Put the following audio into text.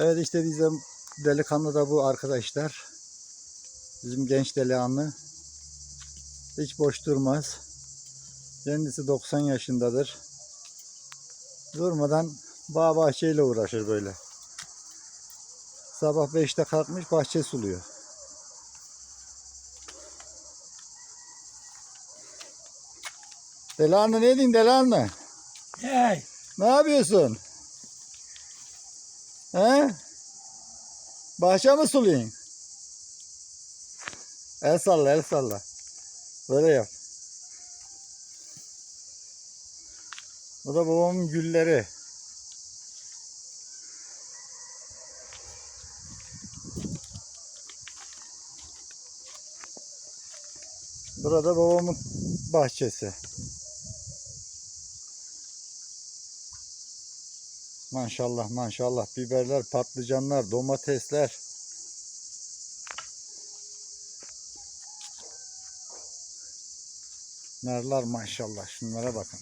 Evet işte bizim delikanlı da bu arkadaşlar. Bizim genç delikanlı. Hiç boş durmaz. Kendisi 90 yaşındadır. Durmadan bağ bahçeyle uğraşır böyle. Sabah 5'te kalkmış bahçe suluyor. Delikanlı ne diyeyim delikanlı? Hey, Ne yapıyorsun? He? Bahçe mi sulayın? El salla, el salla. Böyle yap. Bu da babamın gülleri. Burada babamın bahçesi. Maşallah maşallah biberler, patlıcanlar, domatesler. Narlar maşallah şunlara bakın.